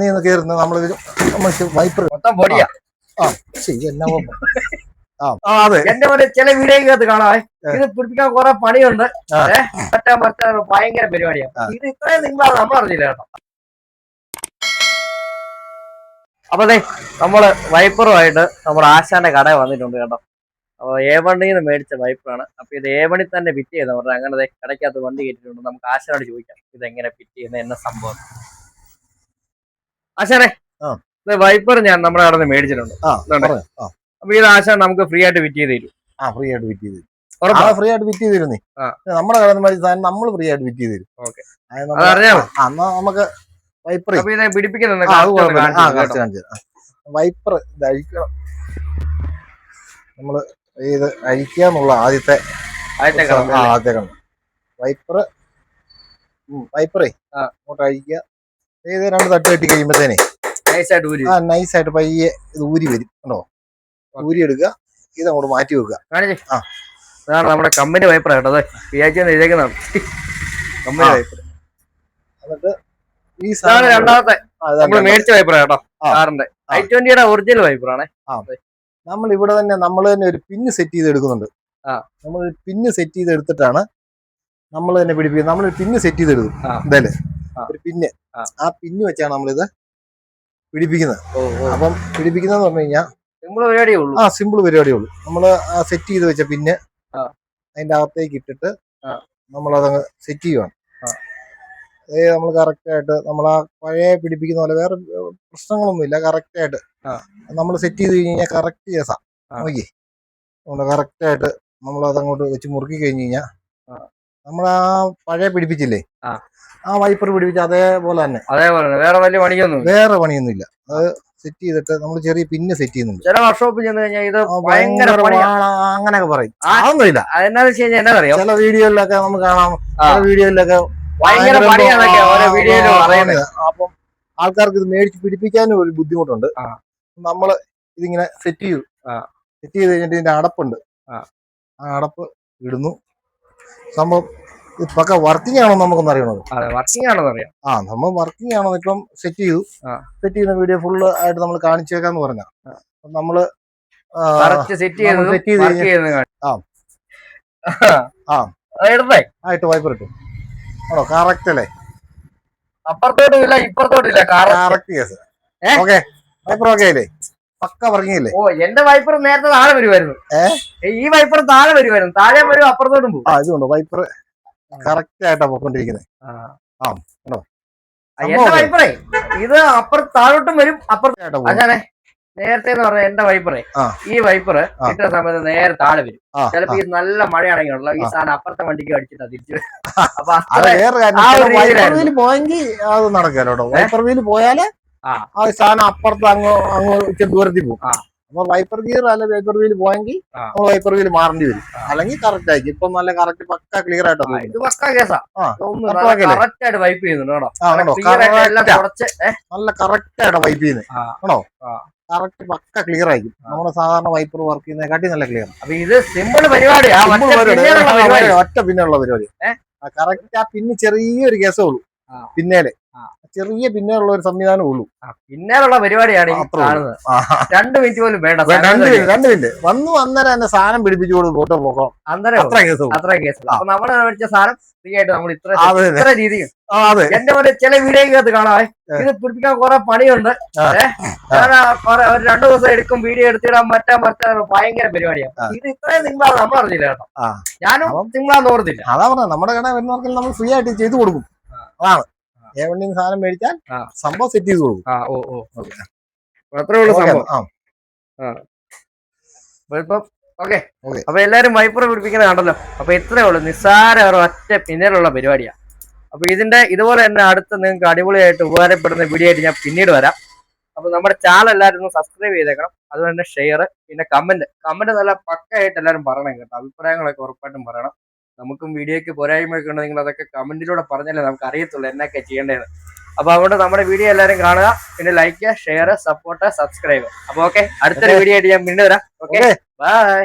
നീ ഒന്ന് കയറുന്നത് നമ്മൾ നമ്മൾ വൈപ്പർ മൊത്തം പൊടിയാ. ആ ശരി എന്നാ കുഴപ്പം? ആ അതെ. എന്റെ പോലെ ചില വീഡിയോക്കകത്ത് കാണാം. ഇത് പിടിപ്പിക്കാൻ കുറെ പണിയുണ്ട്. പറ്റാൻ പറ്റാ മറ്റാ മറ്റാ ഭയങ്കര പരിപാടിയാണ് ഇത് ഇത്രയും നിങ്ങളാണ് നമ്മൾ അറിഞ്ഞില്ല കേട്ടോ. അപ്പൊ അതെ നമ്മൾ വൈപ്പറുമായിട്ട് നമ്മുടെ ആശാന്റെ കട വന്നിട്ടുണ്ട് കേട്ടോ. അപ്പൊ എ വണ്ടിയിൽ നിന്ന് മേടിച്ച വൈപ്പറാണ് അപ്പൊ ഇത് എ വണ്ടി തന്നെ ഫിറ്റ് ചെയ്തവരുടെ അങ്ങനെ കടയ്ക്കകത്ത് വണ്ടി കയറ്റിട്ടുണ്ട് നമുക്ക് ആശാനോട് ചോദിക്കാം ഇത് എങ്ങനെ ഫിറ്റ് ചെയ്യുന്ന എന്ന സംഭവം? ആശാനെ വൈപ്പർ ഞാൻ നമ്മുടെ അവിടെ നിന്ന് മേടിച്ചിട്ടുണ്ട്. അപ്പൊ ഇത് ആശാൻ നമുക്ക് ഫ്രീ ആയിട്ട് വിറ്റ് ചെയ്ത് തരും. ആ ഫ്രീ ആയിട്ട് വിറ്റ് ചെയ്ത് തരും. ഫ്രീ ആയിട്ട് വിറ്റ് ചെയ്ത് തരും നീ. ആ. നമ്മുടെ കടന്ന് മേടിച്ച സാധനം നമ്മൾ ഫ്രീ ആയിട്ട് വിറ്റ് ചെയ്ത് തരും. എന്നാ നമുക്ക് വൈപ്പർ പിടിപ്പിക്കുന്ന വൈപ്പർ ഇത് അഴിക്കണം നമ്മൾ ഇത് അഴിക്കുക എന്നുള്ള ആദ്യത്തെ ആദ്യത്തെ ആദ്യത്തെ വൈപ്പർ വൈപ്പറേ. അങ്ങോട്ട് അഴിക്കുക. ഇത് രണ്ട് തട്ട് കെട്ടി കഴിയുമ്പോഴത്തേനെ നൈസായിട്ട് ഊരി ആ നൈസായിട്ട് പയ്യെ ഇത് ഊരി വരും കേട്ടോ. ഊരി എടുക്കുക. ഇത് അങ്ങോട്ട് മാറ്റി വെക്കുക. ആ. നമ്മുടെ കമ്പനി വൈപ്പർ കേട്ടോ. പിയാച്ചി എഴുതിയേക്കുന്നതാണ്. കമ്പനി ആ. വൈപ്പർ എന്നിട്ട് ഈ സാധനം രണ്ടാമത്തെ നമ്മൾ മേടിച്ച വൈപ്പർ കേട്ടോ. കാറിന്റെ. ഐ ട്വന്റിയുടെ ഒറിജിനൽ വൈപ്പർ ആണ്. നമ്മൾ ഇവിടെ തന്നെ നമ്മൾ തന്നെ ഒരു പിന്ന് സെറ്റ് ചെയ്ത് എടുക്കുന്നുണ്ട്. നമ്മൾ പിന്ന് സെറ്റ് ചെയ്ത് എടുത്തിട്ടാണ് നമ്മൾ തന്നെ പിടിപ്പിക്കുന്നത്. നമ്മൾ പിന്ന് സെറ്റ് ചെയ്ത് എടുക്കും ആ. ഒരു പിന്ന്. ആ. പിന്ന് വെച്ചാണ് നമ്മളിത് പിടിപ്പിക്കുന്നത്. അപ്പം പിടിപ്പിക്കുന്നതെന്ന് പറഞ്ഞു കഴിഞ്ഞാൽ സിമ്പിൾ പരിപാടിയേ ഉള്ളൂ. ആ സിമ്പിൾ പരിപാടിയേ ഉള്ളൂ. നമ്മൾ ആ സെറ്റ് ചെയ്ത് വെച്ച പിന്ന് അതിന്റെ അകത്തേക്ക് ഇട്ടിട്ട്. നമ്മളതങ്ങ് സെറ്റ് ചെയ്യുവാണ്. അതായത് അതേ നമ്മൾ കറക്റ്റ് ആയിട്ട് നമ്മൾ ആ പഴയ പിടിപ്പിക്കുന്ന പോലെ വേറെ പ്രശ്നങ്ങളൊന്നുമില്ല. കറക്റ്റ് ആയിട്ട് നമ്മൾ സെറ്റ് ചെയ്ത് കഴിഞ്ഞാൽ കറക്റ്റ് കേസാ. നോക്കി അതുകൊണ്ട് കറക്റ്റ് ആയിട്ട് നമ്മൾ അതങ്ങോട്ട് വെച്ച് മുറുക്കി കഴിഞ്ഞ് കഴിഞ്ഞാൽ. നമ്മൾ ആ പഴയ പിടിപ്പിച്ചില്ലേ? ആ. വൈപ്പർ പിടിപ്പിച്ച അതേപോലെ തന്നെ. അതേപോലെ. വേറെ വലിയ പണിയൊന്നും വേറെ പണിയൊന്നും ഇല്ല അത് സെറ്റ് ചെയ്തിട്ട് നമ്മൾ ചെറിയ പിന്നെ സെറ്റ് ചെയ്യുന്നുണ്ട്. ചില വർക്ക്ഷോപ്പിൽ ചെന്ന് കഴിഞ്ഞാൽ ഇത് ഭയങ്കര അങ്ങനെയൊക്കെ പറയും. ആ. അതൊന്നുമില്ല. എന്നാ വെച്ച് കഴിഞ്ഞാൽ എന്നാ ചില വീഡിയോയിലൊക്കെ നമുക്ക് കാണാം. ആ. ചില വീഡിയോയിലൊക്കെ ഭയങ്കര ഭയങ്കര ഓരോ പറയുന്നത് അപ്പം ആൾക്കാർക്ക് ഇത് മേടിച്ച് പിടിപ്പിക്കാനും ഒരു ബുദ്ധിമുട്ടുണ്ട്. നമ്മൾ നമ്മൾ ഇതിങ്ങനെ സെറ്റ് ചെയ്തു. സെറ്റ് ചെയ്ത് കഴിഞ്ഞിട്ട് ഇതിന്റെ അടപ്പുണ്ട്. ആ അടപ്പ് ഇടുന്നു. സംഭവം ഇപ്പൊക്കെ വർക്കിംഗ് ആണോ നമുക്കൊന്ന് അറിയണത്? അതെ വർക്കിംഗ് ആണെന്ന് അറിയാം. ആ നമ്മൾ വർക്കിംഗ് ആണോ ഇപ്പം സെറ്റ് ചെയ്തു. ആ. സെറ്റ് ചെയ്യുന്ന വീഡിയോ ഫുൾ ആയിട്ട് നമ്മൾ കാണിച്ചേക്കാന്ന് പറഞ്ഞ. നമ്മൾ ആ, കറക്റ്റ് സെറ്റ് ചെയ്തത് നമ്മൾ set ചെയ്ത് വർക്ക് ആ. ആ. എടുത്തേ. ആയിട്ട് വൈപ്പർ ഇട്ടു. ആണോ? കറക്റ്റ് അല്ലേ? അപ്പുറത്തോട്ടും ഇല്ല ഇപ്പുറത്തോട്ടും ഇല്ല കറക്റ്റ് കേസ് ഏ? ഓക്കെ വൈപ്പർ ഓക്കെ അല്ലേ? പക്ക പറഞ്ഞില്ലേ? ഓ എന്റെ വൈപ്പർ നേരത്തെ താഴെ വരുമായിരുന്നു ഏഹ് ഈ വൈപ്പർ താഴെ വരുമായിരുന്നു താഴെ വരും അപ്പുറത്തോട്ടും പോകും ആ ഇതുണ്ട് വൈപ്പർ കറക്റ്റ് ആയിട്ടാ പോയിക്കൊണ്ടിരിക്കുന്നത് ആ, ഉണ്ടോ? എന്റെ വൈപ്പറേ ഇത് അപ്പുറത്ത് താഴോട്ടും വരും അപ്പുറത്തോട്ടും അങ്ങനെ നേരത്തെ എന്ന് പറഞ്ഞ എന്റെ വൈപ്പറേ ഈ വൈപ്പറ് ഇത്ര കിട്ടുന്ന സമയത്ത് നേരെ താഴെ വരും. ചിലപ്പോ. ഈ നല്ല മഴയാണെങ്കിലുള്ള ഈ സാധനം അപ്പുറത്തെ വണ്ടിക്ക് അടിച്ചിട്ടാ തിരിച്ചു അപ്പൊ പോയെങ്കിൽ അത് നടക്കാലോ വൈപ്പർ വീൽ പോയാൽ ആ. സാധനം അപ്പുറത്ത് അങ്ങ് അങ്ങ് ഇച്ചിരി ദൂരത്തിൽ പോകും. അപ്പൊ വൈപ്പർ ഗിയർ അല്ല വൈപ്പർ വീൽ പോയെങ്കിൽ. നമ്മൾ വൈപ്പർ വീൽ മാറേണ്ടി വരും അല്ലെങ്കിൽ കറക്റ്റ് ആയിരിക്കും ഇപ്പൊ നല്ല കറക്റ്റ് പക്ക ക്ലിയർ ആയിട്ടാ ഇത് പക്കാ കേസാ? കറക്റ്റ് ആയിട്ട് വൈപ്പ് ചെയ്യുന്നുണ്ട് നല്ല കറക്റ്റ് ആയിട്ട് വൈപ്പ് ചെയ്യുന്നത്. ആണോ. കറക്റ്റ് പക്ക ക്ലിയർ ആയിരിക്കും. നമ്മുടെ സാധാരണ വൈപ്പർ വർക്ക് ചെയ്യുന്നതിനെക്കാട്ടി നല്ല ക്ലിയർ അപ്പൊ ഇത് സിമ്പിൾ പരിപാടി. ഒറ്റ പിന്നെയുള്ള പരിപാടി? കറക്റ്റ് ആ പിന്നെ ചെറിയൊരു കേസേ ഉള്ളൂ. പിന്നേലെ. ചെറിയ പിന്നേലുള്ള ഒരു സംവിധാനം ഉള്ളൂ. ആ, പിന്നീടുള്ള പരിപാടിയാണ് ഈ കാണുന്നത്. രണ്ട് മിനിറ്റ് പോലും വേണ്ട രണ്ട് മിനിറ്റ് രണ്ട് മിനിറ്റ് വന്നു അന്നേരം തന്നെ സാധനം പിടിപ്പിച്ചു കൊടുക്കും ഫോട്ടോ പോക്കാം അന്നേരം അത്ര കേസ്. അത്ര കേസ് അപ്പൊ നമ്മുടെ മേടിച്ച സാധനം ഫ്രീ ആയിട്ട് നമ്മൾ ഇത്ര. ഇത്ര രീതി അതെ. എന്റെ പോലെ ചില വീഡിയോക്കകത്ത് കാണാം. ഇത് പിടിപ്പിക്കാൻ കുറെ പണിയുണ്ട്? ഞാൻ ഒരു രണ്ടു ദിവസം എടുക്കും വീഡിയോ എടുത്തിടാൻ മറ്റാ മറ്റാ ഭയങ്കര പരിപാടിയാണ് ഇത് ഇത്രയും നിങ്ങളാണ് നമ്മൾ അറിഞ്ഞില്ല കേട്ടോ. ഞാനും നിങ്ങളാന്ന് ഓർത്തില്ല. അതാ പറഞ്ഞ നമ്മുടെ കട വരുന്നവർക്ക് നമ്മൾ ഫ്രീ ആയിട്ട് ചെയ്തു കൊടുക്കും. അതാണ്. വണ്ടിന്ന് സാധനം മേടിച്ചാൽ. സംഭവം സെറ്റ് ചെയ്ത് കൊടുക്കും. ആ ഓ ഓ അത്രേ ഉള്ളൂ ഓക്കേ, സംഭവം. അപ്പൊ ഇപ്പം ഓക്കെ. ഓക്കേ. അപ്പൊ എല്ലാരും വൈപ്പർ പിടിപ്പിക്കുന്നത് കണ്ടല്ലോ. അപ്പൊ ഇത്രേ ഉള്ളൂ. നിസ്സാര ഒറ്റ പിന്നിലുള്ള പരിപാടിയാ. അപ്പൊ ഇതിന്റെ ഇതുപോലെ തന്നെ അടുത്ത് നിങ്ങൾക്ക് അടിപൊളിയായിട്ട് ഉപകാരപ്പെടുന്ന വീഡിയോ ആയിട്ട് ഞാൻ പിന്നീട് വരാം. അപ്പൊ നമ്മുടെ ചാനൽ എല്ലാവരും ഒന്ന് സബ്സ്ക്രൈബ് ചെയ്തേക്കണം. അതുപോലെ തന്നെ ഷെയർ പിന്നെ കമന്റ് കമന്റ് നല്ല പക്കയായിട്ട് എല്ലാവരും പറയണം കേട്ടോ. അഭിപ്രായങ്ങളൊക്കെ ഉറപ്പായിട്ടും പറയണം. നമുക്കും വീഡിയോയ്ക്ക് പോരായ്മയൊക്കെ ഉണ്ടെങ്കിൽ അതൊക്കെ കമന്റിലൂടെ പറഞ്ഞല്ലേ നമുക്ക് അറിയത്തുള്ളൂ എന്നൊക്കെ ചെയ്യേണ്ടത്. അപ്പൊ അതുകൊണ്ട് നമ്മുടെ വീഡിയോ എല്ലാവരും കാണുക പിന്നെ ലൈക്ക് ഷെയർ സപ്പോർട്ട് സബ്സ്ക്രൈബ് അപ്പൊ ഓക്കെ അടുത്തൊരു വീഡിയോ ആയിട്ട് ഞാൻ പിന്നെ വരാം. ഓക്കേ. ബൈ